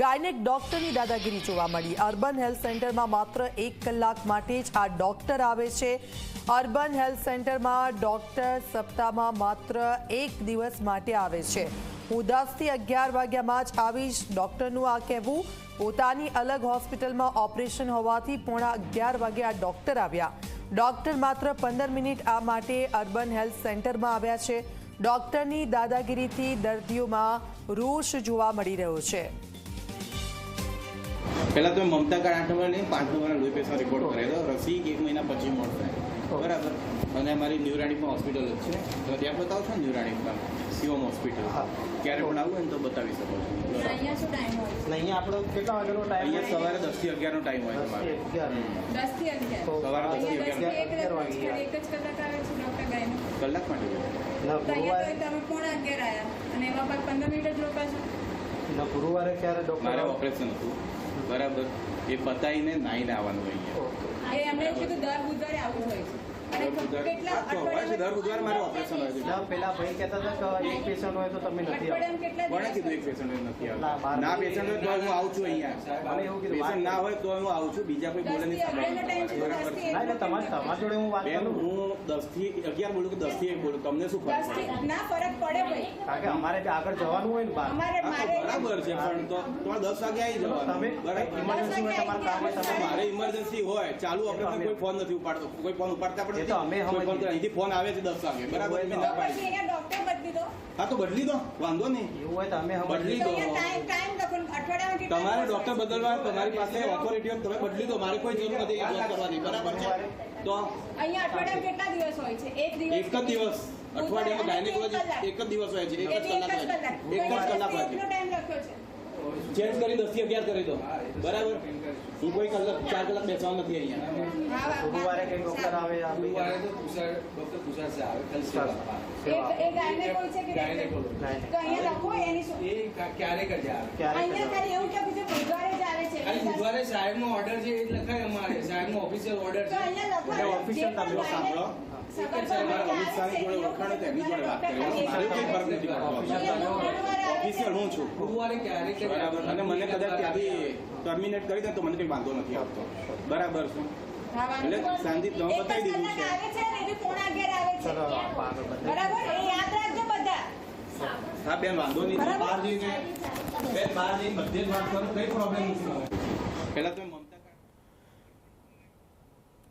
Gynaec ડોક્ટરની દાદાગીરી જોવા મળી. અર્બન હેલ્થ સેન્ટરમાં માત્ર એક કલાક માટે જ આ ડોક્ટર આવે છે. અર્બન હેલ્થ સેન્ટરમાં ડોક્ટર સપ્તાહમાં માત્ર એક દિવસ માટે આવે છે. હું દસથી અગિયાર વાગ્યામાં જ આવીશ. ડોક્ટરનું આ કહેવું, પોતાની અલગ હોસ્પિટલમાં ઓપરેશન હોવાથી પોણા અગિયાર વાગે આ ડોક્ટર આવ્યા. ડોક્ટર માત્ર પંદર મિનિટ આ માટે અર્બન હેલ્થ સેન્ટરમાં આવ્યા છે. ડોક્ટરની દાદાગીરીથી દર્દીઓમાં રોષ જોવા મળી રહ્યો છે. પહેલા તમે મમતા કાર્ડ આઠ નંબર લઈને પાંચ નંબરના લોહી પ્રેશર રેકોર્ડ કરેલો. રસી એક મહિના પછી મળશે. બરાબર. અને અમારી ન્યુરાણીમાં હોસ્પિટલ જ છે. તો ત્યાં બતાવો છો ને ન્યુરાણીમાં શિવમ હોસ્પિટલ ક્યારે પણ આવું હોય ને તો બતાવી શકો છો. અહીંયા શું ટાઈમ હોય? એટલે અહીંયા આપણો કેટલા વાગ્યાનો ટાઈમ અહીંયા સવારે દસથી અગિયારનો ટાઈમ હોય તમારે દસથી અગિયાર? સવારે દસથી અગિયાર. એક જ કલાક આવે છે ડોક્ટર ગાયનું કલાક માટે? ના તો અહીંયા ગુરુવારે. તો તમે પોણા અગિયાર આવ્યા અને એમાં પંદર મિનિટ જ રોકાશો. ગુરુવારે ક્યારે મારે ઓપરેશન હતું. બરાબર. એ પતાવીને નાઈને આવવાનું હોય એ એમણે દર બુધવારે આવવું હોય છે. દર બુધવારે મારે ઓપરેશન હોય છે. પેલા ભાઈ કહેતા હતા કે એક પેશન્ટ હોય તો તમે નથી કોણે કીધું એક પેશન્ટ નથી ના, આવતું બાર ના પેશન્ટ હોય તો હું આવું છું અહીંયા. મને એવું કીધું પેશન્ટ ના હોય તો હું આવું છું બીજા કોઈ બોલે નહીં બરાબર. ના એટલે તમારી તમારી જોડે હું વાત કરું. હું દસથી અગિયાર બોલું કે દસથી એક બોલું? તમને શું ફરક પડે? ના ફરક પડે ભાઈ. કારણ કે અમારે આગળ જવાનું હોય ને બરાબર છે પણ તો તમારે દસ વાગે આવી જવાનું. તમે બરાબર. ઇમરજન્સી હોય તમારે કામ તમે મારે ઇમરજન્સી હોય ચાલુ આપણે કોઈ ફોન નથી ઉપાડતો. કોઈ ફોન ઉપાડતા પણ એ તો અમે ફોન અહીંથી ફોન આવે છે દસ વાગે. બરાબર? હોય ના પાડી પછી અહીંયા ડોક્ટર બદલી દો. હા તો બદલી દો. વાંધો નહીં. એવું હોય તો અમે બદલી કેટલા તમારે ડોક્ટર બદલવા તમારી પાસે ઓથોરિટી હોય તમે બદલી દો. મારે કોઈ જરૂર નથી એ કરવાની. બરાબર છે? તો અહીંયા અઠવાડિયામાં કેટલા દિવસ હોય છે? એક દિવસ એક જ દિવસ. અઠવાડિયામાં ગાયનેકોલોજી એક જ દિવસ હોય છે. એક જ કલાક હોય. છે એક જ કલાક હોય છે એટલો ટાઈમ લખ્યો છે ચેન્જ કરી દસથી અગિયાર કરી દો બરાબર હું કોઈ કલાક ચાર કલાક બેસવાનું નથી અહીંયા હા, હા, ગુરુવારે કઈ ડોક્ટર આવે ગુરુવારે તો ડોક્ટર તુષાર છે આવે ખાલી સેવા એ- એ ગાયનેકોલ છે કે ગાયનેકોલ. તો અહીંયા લખો એની એ કા- ક્યારેક આવે અહીંયા ખાલી એવું કે બીજું બુધવારે જ આવે છે ખાલી બુધવારે સાહેબનો ઓર્ડર છે એ લખાય અમારે સાહેબનો ઓફિશિયલ ઓર્ડર છે અહીંયા લખો તમે સાંભળો. અમિત શાહની જોડે ઓળખાણ તો જોડે વાત કરી મારે કોઈ ફરક નથી પડતો ઓફિસિયલ હું છું. ગુરુવારે ક્યારે બરાબર. અને મને કદાચ ત્યાંથી ટર્મિનેટ કરી દે તો મને કંઈ વાંધો નથી આવતો. બરાબર છું. એટલે શાંતિ તો બતાવી દીધું છે. આવે છે ને એ બી પોણા અગિયાર આવે છે. ચલો આગળ બધે બરાબર? એ યાદ રાખજો બધા. હા બેન વાંધો નહીં. બહાર જઈને બેન બહાર જઈને બધે જ વાત કરો. કઈ પ્રોબ્લેમ નથી પહેલા તમે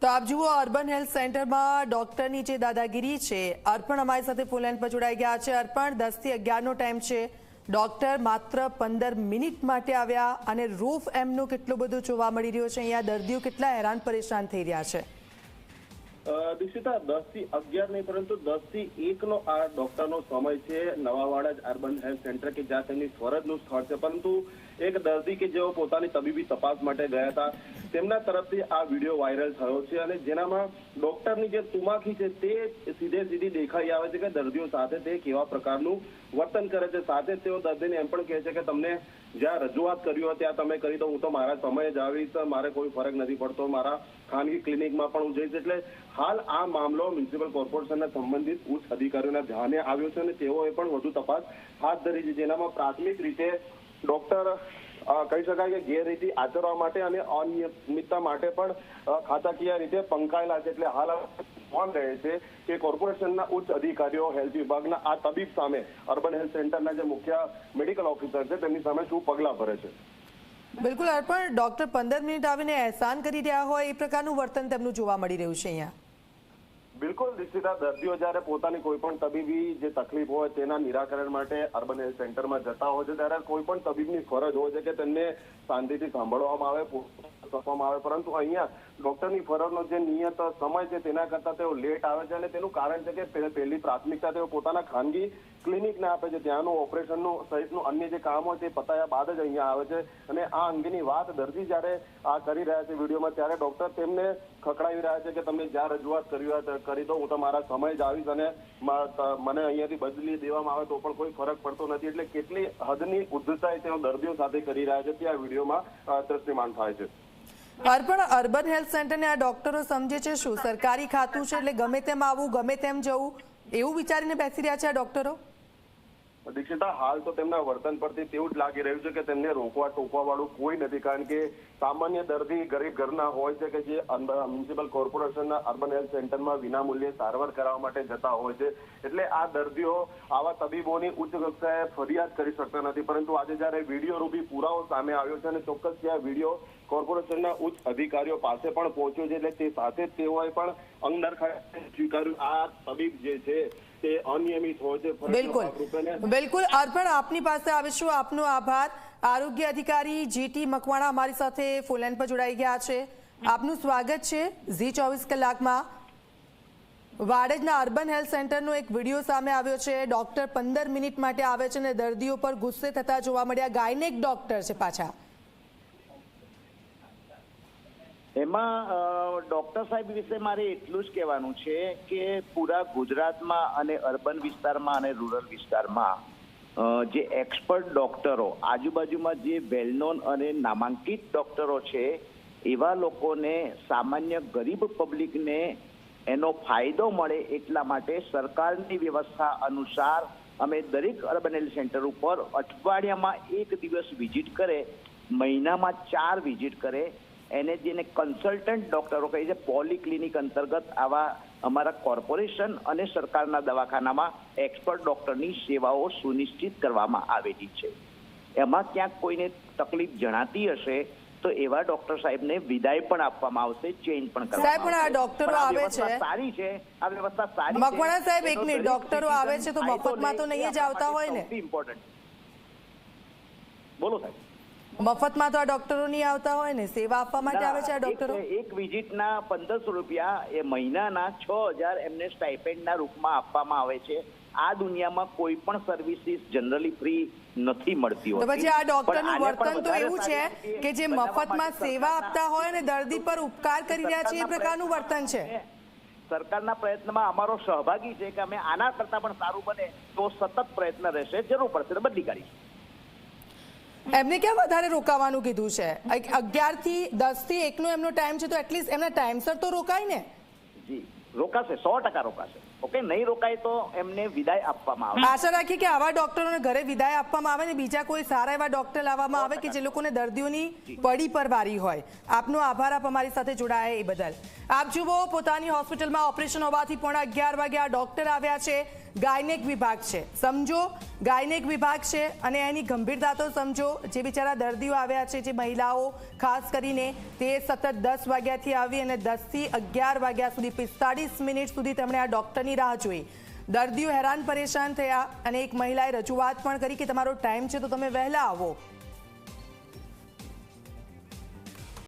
તો આપ જુઓ અર્બન હેલ્થ સેન્ટરમાં ડોક્ટરની જે દાદાગીરી છે અર્પણ અમારી સાથે ફોન લાઈન પર જોડાઈ ગયા છે. અર્પણ દસથી અગિયારનો ટાઈમ છે. ડોક્ટર માત્ર પંદર મિનિટ માટે આવ્યા અને રૂફ એમનું કેટલું બધું જોવા મળી રહ્યું છે? અહીંયા દર્દીઓ કેટલા હેરાન પરેશાન થઈ રહ્યા છે? દીક્ષિતા દસથી અગિયાર નહીં, પરંતુ દસથી એક નો આ ડોક્ટર નો સમય છે. નવાવાડા જ અર્બન હેલ્થ સેન્ટર કે જ્યાં તેમની ફરજનું સ્થળ છે. પરંતુ એક દર્દી કે જેઓ પોતાની તબીબી તપાસ માટે ગયા હતા, તેમના તરફથી આ વીડિયો વાયરલ થયો છે અને જેનામાં ડોક્ટરની જે તુમાખી છે તે સીધે સીધી દેખાઈ આવે છે કે દર્દીઓ સાથે તે કેવા પ્રકારનું વર્તન કરે છે. સાથે તેઓ દર્દીને એમ પણ કહે છે કે તમને જ્યાં રજૂઆત કરી હોય ત્યાં તમે કરી દો, હું તો મારા સમયે જ આવીશ, મારે કોઈ ફરક નથી પડતો, મારા ખાનગી ક્લિનિકમાં પણ હું જઈશ. એટલે હાલ આ મામલો મ્યુનિસિપલ કોર્પોરેશનના સંબંધિત ઉચ્ચ અધિકારીઓના ધ્યાને આવ્યો છે અને તેઓએ પણ વધુ તપાસ હાથ ધરી છે, જેનામાં પ્રાથમિક રીતે ડોક્ટર કહી શકાય કે ગેરરીતિ આચરવા માટે અને અનિયમિતતા માટે પણ ખાતાકીય રીતે પંકાયેલા છે. એટલે હાલ ફોન રહે છે કે કોર્પોરેશનના ઉચ્ચ અધિકારીઓ, હેલ્થ વિભાગના આ તબીબ સામે અર્બન હેલ્થ સેન્ટરના જે મુખ્ય મેડિકલ ઓફિસર છે, તેમની સામે શું પગલાં ભરે છે? બિલકુલ અર્પણ, ડોક્ટર પંદર મિનિટ આવીને એહસાન કરી રહ્યા હોય, એ પ્રકારનું વર્તન તેમનું જોવા મળી રહ્યું છે અહીંયા. બિલકુલ દીક્ષિતા દર્દીઓ જ્યારે પોતાની કોઈ પણ તબીબી જે તકલીફ હોય તેના નિરાકરણ માટે અર્બન હેલ્થ સેન્ટરમાં જતા હોય છે, ત્યારે કોઈ પણ તબીબની ફરજ હોય છે કે તેમને શાંતિથી સાંભળવામાં આવે આપવામાં આવે. પરંતુ અહીંયા ડોક્ટરની ફરજનો જે નિયત સમય છે, તેના કરતા તેઓ લેટ આવે છે અને તેનું કારણ છે કે પહેલી પ્રાથમિકતા તેઓ પોતાના ખાનગી ક્લિનિકને આપે છે, ત્યાંનું ઓપરેશનનું સહિતનું અન્ય જે કામ હોય તે પતાયા બાદ જ અહીંયા આવે છે. અને આ અંગેની વાત દર્દી જ્યારે આ કરી રહ્યા છે વિડીયોમાં, ત્યારે ડોક્ટર તેમને ખકડાવી રહ્યા છે કે તમે જ્યાં રજૂઆત કરી કરી દો, હું મારા સમય જ આવીશ અને મને અહીંયાથી બદલી દેવામાં આવે તો પણ કોઈ ફરક પડતો નથી. એટલે કેટલી હદની ઉદ્ધતાએ તેઓ દર્દીઓ સાથે કરી રહ્યા છે તે આ વિડીયોમાં દ્રશ્યમાન થાય છે. અર્પણ અર્બન હેલ્થ સેન્ટરને આ ડોક્ટરો સમજે છે શું? સરકારી ખાતું છે એટલે ગમે તેમ આવવું ગમે તેમ જવું, એવું વિચારીને બેસી રહ્યા છે આ ડોક્ટરો? દીક્ષિતા, હાલ તો તેમના વર્તન પરથી તેવું જ લાગી રહ્યું છે કે તેમને રોકવા ટોકવા વાળું કોઈ નથી. કારણ કે સામાન્ય દર્દી ગરીબ ઘરના હોય છે કે જે મ્યુનિસિપલ કોર્પોરેશનના અર્બન હેલ્થ સેન્ટરમાં વિનામૂલ્યે સારવાર કરાવવા માટે જતા હોય છે. એટલે આ દર્દીઓ આવા તબીબોની ઉચ્ચ કક્ષાએ ફરિયાદ કરી શકતા નથી. પરંતુ આજે જ્યારે વીડિયો રૂપી પુરાવો સામે આવ્યો છે અને ચોક્કસ આ વીડિયો કોર્પોરેશનના ઉચ્ચ અધિકારીઓ પાસે પણ પહોંચ્યો છે, એટલે તે સાથે તેઓએ પણ અંગનર ખાતે સ્વીકાર્યું. આ તબીબ જે છે તે અનિયમિત હોય છે બિલકુલ. બિલકુલ. અર્પણ આપની પાસે આવીશું. આપનો આભાર. આરોગ્ય અધિકારી જીટી મકવાણા અમારી સાથે ફોનલાઈન પર જોડાઈ ગયા છે. આપનું સ્વાગત છે ઝી ચોવીસ કલાકમાં. વાડેજના અર્બન હેલ્થ સેન્ટરનો એક વીડિયો સામે આવ્યો છે. ડોક્ટર પંદર મિનિટ માટે આવે છે અને દર્દીઓ પર ગુસ્સે થતા જોવા મળ્યા. ગાયનેક ડોક્ટર છે પાછા. એમાં ડોક્ટર સાહેબ વિશે મારે એટલું જ કહેવાનું છે કે પૂરા ગુજરાતમાં અને અર્બન વિસ્તારમાં અને રૂરલ વિસ્તારમાં જે એક્સપર્ટ ડોક્ટરો, આજુબાજુમાં જે વેલનોન અને નામાંકિત ડોક્ટરો છે, એવા લોકોને સામાન્ય ગરીબ પબ્લિકને એનો ફાયદો મળે એટલા માટે સરકારની વ્યવસ્થા અનુસાર અમે દરેક અર્બન હેલ્થ સેન્ટર ઉપર અઠવાડિયામાં એક દિવસ વિઝિટ કરે, મહિનામાં ચાર વિઝિટ કરે એને જેને કન્સલ્ટન્ટ ડોક્ટરો કહે છે પોલિક્લિનિક અંતર્ગત આવા અમારા કોર્પોરેશન અને સરકારના દવાખાનામાં એક્સપર્ટ ડોક્ટરની સેવાઓ સુનિશ્ચિત કરવામાં આવેલી છે એમાં ક્યાંક કોઈને તકલીફ જણાતી હશે તો એવા ડોક્ટર સાહેબને વિદાય પણ આપવામાં આવશે ચેન્જ પણ સાહેબ, પણ આ ડોક્ટરો આવે છે. સારી છે આ વ્યવસ્થા સારી. મકવાણા સાહેબ, એક મિનિટ, ડોક્ટરો આવે છે તો મફતમાં તો નહીં જ આવતા હોય ને? ઇમ્પોર્ટન્ટ બોલો સાહેબ મફતમાં તો આ ડોક્ટરો નહીં આવતા હોય ને સેવા આપવા માટે આવે છે આ ડોક્ટરો? એક- વિઝિટના પંદરસો રૂપિયા એ મહિનાના છ હજાર એમને સ્ટાઇપેન્ડના રૂપમાં આપવામાં આવે છે. આ દુનિયામાં કોઈ પણ સર્વિસીસ જનરલી ફ્રી નથી મળતી હોતી. પછી આ ડોક્ટરનું વર્તન તો એવું છે કે જે મફતમાં સેવા આપતા હોય અને દર્દી પર ઉપકાર કરી રહ્યા છે એ પ્રકારનું વર્તન છે. સરકારના પ્રયત્નમાં અમારો સહભાગી છે કે અમે આના કરતા પણ સારું બને તો સતત પ્રયત્ન રહેશે જરૂર પડશે બદલી કાઢીશું. એમને ક્યાં વધારે રોકાવાનું કીધું છે? અગિયારથી દસથી એકનો એમનો ટાઈમ છે તો એટલીસ્ટ એમના ટાઈમસર તો રોકાય ને? જી રોકાશે સો ટકા રોકાશે. ઓકે નહીં રોકાય તો એમને વિદાય આપવામાં આવે. આશા રાખી કે આવા ડોક્ટરોને ઘરે વિદાય આપવામાં આવે ને બીજા કોઈ સારા એવા ડોક્ટર લાવવામાં આવે કે જે લોકોને દર્દીઓની પડી પર વારી હોય. આપનો આભાર આપ અમારી સાથે જોડાયા એ બદલ. આપ જુઓ પોતાની હોસ્પિટલમાં ઓપરેશન હોવાથી પોણા અગિયાર વાગે આ ડોક્ટર આવ્યા છે. ગાયનેક વિભાગ છે. સમજો, ગાયનેક વિભાગ છે અને એની ગંભીરતા તો સમજો. જે બિચારા દર્દીઓ આવ્યા છે, જે મહિલાઓ, ખાસ કરીને તે સતત દસ વાગ્યાથી આવી અને દસથી અગિયાર વાગ્યા સુધી, પિસ્તાળીસ મિનિટ સુધી તેમણે આ ડૉક્ટરની રાહ જોઈ. દર્દીઓ હેરાન પરેશાન થયા અને એક મહિલાએ રજૂઆત પણ કરી કે તમારો ટાઈમ છે તો તમે વહેલા આવો.